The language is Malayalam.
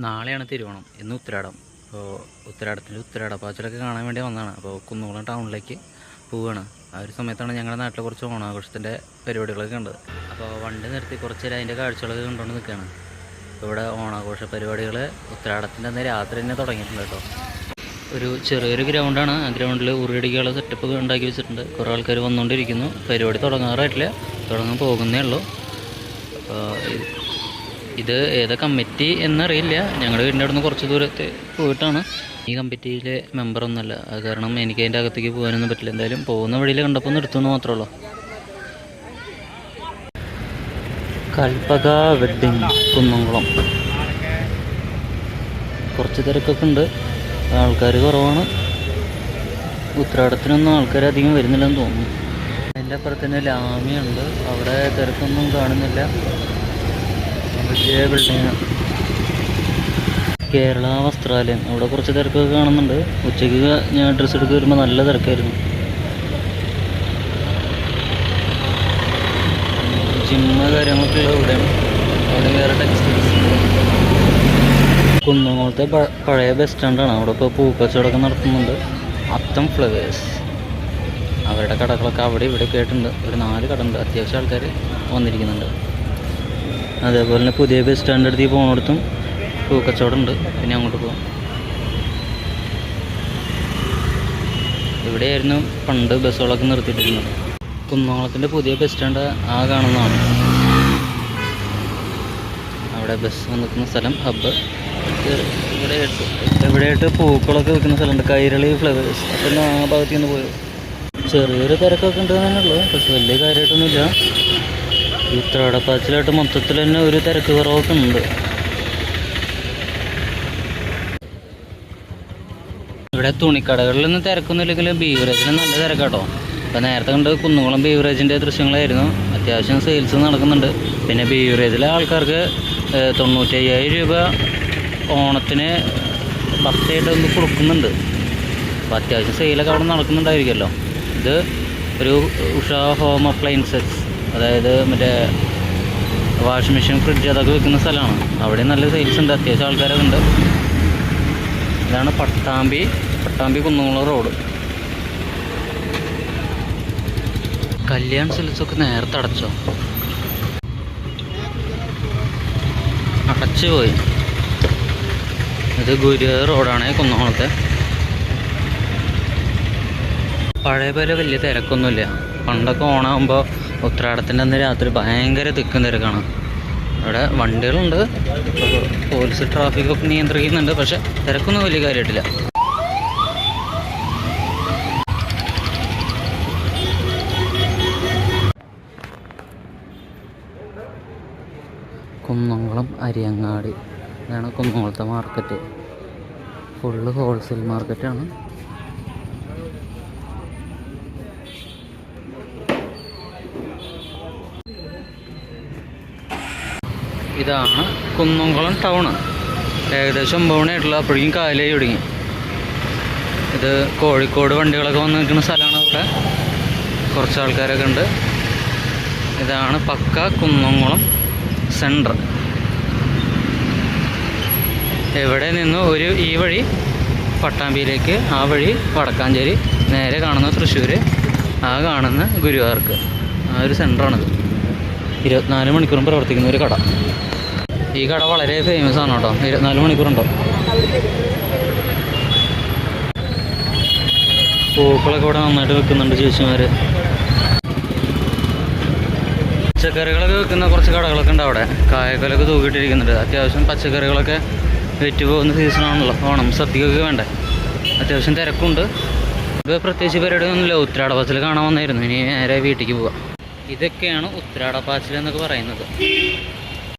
നാളെയാണ് തിരുവോണം. ഇന്ന് ഉത്തരാടം അപ്പോൾ ഉത്തരാടത്തിന്റെ ഉത്തരാടപ്പാച്ചിലൊക്കെ കാണാൻ വേണ്ടി വന്നതാണ്. അപ്പോൾ കുന്നുകുളം ടൗണിലേക്ക് പോവുകയാണ് ആ ഒരു സമയത്താണ് ഞങ്ങളുടെ നാട്ടിൽ കുറച്ച് ഓണാഘോഷത്തിന്റെ പരിപാടികളൊക്കെ കണ്ടത്. അപ്പോൾ വണ്ടി നിർത്തി കുറച്ച് നേരം അതിന്റെ കാഴ്ചകളൊക്കെ കണ്ടുകൊണ്ട് നിൽക്കുകയാണ്. ഇവിടെ ഓണാഘോഷ പരിപാടികൾ ഉത്തരാടത്തിന്റെ അന്ന് രാത്രി തന്നെ തുടങ്ങിയിട്ടുണ്ട് കേട്ടോ. ഒരു ചെറിയൊരു ഗ്രൗണ്ടാണ്. ആ ഗ്രൗണ്ടിൽ ഉറിയടിക്കാനുള്ള സെറ്റപ്പ് ഉണ്ടാക്കി വെച്ചിട്ടുണ്ട്. കുറേ ആൾക്കാർ വന്നുകൊണ്ടിരിക്കുന്നു. പരിപാടി തുടങ്ങാറായിട്ടില്ല. തുടങ്ങാൻ പോകുന്നേ ഉള്ളൂ. ഇത് ഏത് കമ്മിറ്റി എന്നറിയില്ല. ഞങ്ങളുടെ വീടിന്റെ അവിടെ നിന്ന് കുറച്ച് ദൂരത്ത് പോയിട്ടാണ്. ഈ കമ്മിറ്റിയിലെ മെമ്പറൊന്നുമല്ല അത് കാരണം എനിക്ക് അതിന്റെ അകത്തേക്ക് പോകാനൊന്നും പറ്റില്ല. എന്തായാലും പോകുന്ന വഴിയിൽ കണ്ടപ്പോൾ നിർത്തുമെന്ന് മാത്രമേ ഉള്ളൂ. കൽപ്പക വെഡ്ഡിങ് കുന്നംകുളം. കുറച്ച് തിരക്കൊക്കെ ഉണ്ട്. ആൾക്കാർ കുറവാണ്. ഉത്രാടത്തിനൊന്നും ആൾക്കാർ അധികം വരുന്നില്ലെന്ന് തോന്നുന്നു. അതിന്റെ അപ്പുറത്ത് തന്നെ ലാമിയുണ്ട്. അവിടെ തിരക്കൊന്നും കാണുന്നില്ല. വലിയ ബിൽഡിങ് കേരള വസ്ത്രാലയം അവിടെ കുറച്ച് തിരക്കൊക്കെ കാണുന്നുണ്ട്. ഉച്ചയ്ക്ക് ഞാൻ ഡ്രസ്സ് എടുക്കുക വരുമ്പോൾ നല്ല തിരക്കായിരുന്നു. ജിമ്മ് കാര്യങ്ങളൊക്കെ ഉള്ളത് ഇവിടെയാണ്. അവിടെ വേറെ ടെക്സ്റ്റൈൽസ് കുന്നംകുളത്തെ പഴയ ബസ് സ്റ്റാൻഡാണ് അവിടെ ഇപ്പോൾ പൂക്കച്ചവടമൊക്കെ നടത്തുന്നുണ്ട്. അത്തം ഫ്ലവേഴ്സ് അവരുടെ കടകളൊക്കെ അവിടെ ഇവിടെ കേട്ടിട്ടുണ്ട് ഒരു നാല് കട ഉണ്ട്. അത്യാവശ്യം ആൾക്കാർ വന്നിരിക്കുന്നുണ്ട്. അതേപോലെ തന്നെ പുതിയ ബസ് സ്റ്റാൻഡ് അടുത്തേക്ക് പോകുന്നിടത്തും പൂക്കച്ചവടം ഉണ്ട്. പിന്നെ അങ്ങോട്ട് പോകാം ഇവിടെയായിരുന്നു പണ്ട് ബസ്സുകളൊക്കെ നിർത്തിയിട്ടിരുന്നത്. കുന്നോളത്തിന്റെ പുതിയ ബസ് സ്റ്റാൻഡ് ആ കാണുന്നതാണ്. അവിടെ ബസ് നിൽക്കുന്ന സ്ഥലം ഹബ്ബ് ഇവിടെ ഇവിടെയായിട്ട് പൂക്കളൊക്കെ വിൽക്കുന്ന സ്ഥലമുണ്ട്. കൈരളി ഫ്ലവേഴ്സ് അപ്പം ആ ഭാഗത്തേക്ക് നിന്ന് പോയത് ചെറിയൊരു തിരക്കൊക്കെ ഉണ്ട് ഉള്ളൂ പക്ഷെ വലിയ കാര്യമായിട്ടൊന്നുമില്ല. ഉത്രാടപ്പാച്ചിലായിട്ട് മൊത്തത്തിൽ തന്നെ ഒരു തിരക്ക് കുറവൊക്കെ ഉണ്ട്. ഇവിടെ തുണിക്കടകളിൽ തുണിക്കടകളിലൊന്നും തിരക്കൊന്നുമില്ലെങ്കിലും ബീവറേജിന് നല്ല തിരക്കാട്ടോ. അപ്പോൾ നേരത്തെ കണ്ട് കുന്നുകുളം ബീവറേജിന്റെ ദൃശ്യങ്ങളായിരുന്നു. അത്യാവശ്യം സെയിൽസ് നടക്കുന്നുണ്ട്. പിന്നെ ബീവറേജിലെ ആൾക്കാർക്ക് തൊണ്ണൂറ്റയ്യായിരം രൂപ ഓണത്തിന് പത്തായിട്ട് ഒന്ന് കൊടുക്കുന്നുണ്ട്. അപ്പോൾ അത്യാവശ്യം സെയിലൊക്കെ അവിടെ നടക്കുന്നുണ്ടായിരിക്കുമല്ലോ. ഇത് ഒരു ഉഷ ഹോം അപ്ലയൻസസ് അതായത് മറ്റേ വാഷിംഗ് മെഷീൻ ഫ്രിഡ്ജ് അതൊക്കെ വെക്കുന്ന സ്ഥലമാണ്. അവിടെ നല്ല സെയിൽസ് ഉണ്ട്. അത്യാവശ്യം ആൾക്കാരൊക്കെ ഉണ്ട്. ഇതാണ് പട്ടാമ്പി പട്ടാമ്പി കുന്നംകുളം റോഡ് കല്യാൺ സിൽക്സൊക്കെ നേരത്തെ അടച്ചോ? അടച്ചു പോയി. ഇത് ഗുരുവായൂർ റോഡാണ് കുന്നംകുളത്തെ. പഴയ പോലെ വലിയ തിരക്കൊന്നുമില്ല. പണ്ടൊക്കെ ഓണാകുമ്പോൾ ഉത്രാടത്തിന്റെ അന്ന് രാത്രി ഭയങ്കര തിക്കും തിരക്കാണ്. ഇവിടെ വണ്ടികളുണ്ട്. പോലീസ് ട്രാഫിക്കൊക്കെ നിയന്ത്രിക്കുന്നുണ്ട്. പക്ഷെ തിരക്കൊന്നും വലിയ കാര്യമായിട്ടില്ല. കുന്നംകുളം അരിയങ്ങാടി. ഇതാണ് കുന്നംകുളത്തെ മാർക്കറ്റ് ഫുള്ള് ഹോൾസെയിൽ മാർക്കറ്റാണ് ഇതാണ് കുന്നംകുളം ടൗണ് ഏകദേശം ഒമ്പത് മണിയായിട്ടുള്ള അപ്പോഴേക്കും കാലായി തുടങ്ങി. ഇത് കോഴിക്കോട് വണ്ടികളൊക്കെ വന്ന് നിൽക്കുന്ന സ്ഥലമാണ് ഇവിടെ കുറച്ച് ആൾക്കാരൊക്കെ ഉണ്ട്. ഇതാണ് പക്ക കുന്നംകുളം സെന്റർ. എവിടെ നിന്ന് ഒരു ഈ വഴി പട്ടാമ്പിയിലേക്ക് ആ വഴി വടക്കാഞ്ചേരി നേരെ കാണുന്ന തൃശ്ശൂർ ആ കാണുന്ന ഗുരുവാർക്ക് ആ ഒരു സെന്ററാണിത്. ഇരുപത്തിനാല് മണിക്കൂറും പ്രവർത്തിക്കുന്ന ഒരു കട. ഈ കട വളരെ ഫേമസ് ആണ് കേട്ടോ. ഇരുപത്തിനാല് മണിക്കൂറുണ്ടോ. പൂക്കളൊക്കെ ഇവിടെ നന്നായിട്ട് വെക്കുന്നുണ്ട് ചേച്ചിമാർ പച്ചക്കറികളൊക്കെ വെക്കുന്ന കുറച്ച് കടകളൊക്കെ ഉണ്ട് അവിടെ. കായക്കലൊക്കെ തൂക്കിയിട്ടിരിക്കുന്നുണ്ട്. അത്യാവശ്യം പച്ചക്കറികളൊക്കെ വിറ്റ് പോകുന്ന സീസണാണല്ലോ ഓണം സദ്യക്കൊക്കെ വേണ്ടേ? അത്യാവശ്യം തിരക്കുണ്ട്. ഇത് പ്രത്യേകിച്ച് പരിപാടിയൊന്നുമില്ല. ഉത്രാടപ്പാച്ചിൽ കാണാൻ വന്നായിരുന്നു. ഇനി നേരെ വീട്ടിലേക്ക് പോവാം. ഇതൊക്കെയാണ് ഉത്രാടപ്പാച്ചിൽ എന്നൊക്കെ പറയുന്നത്.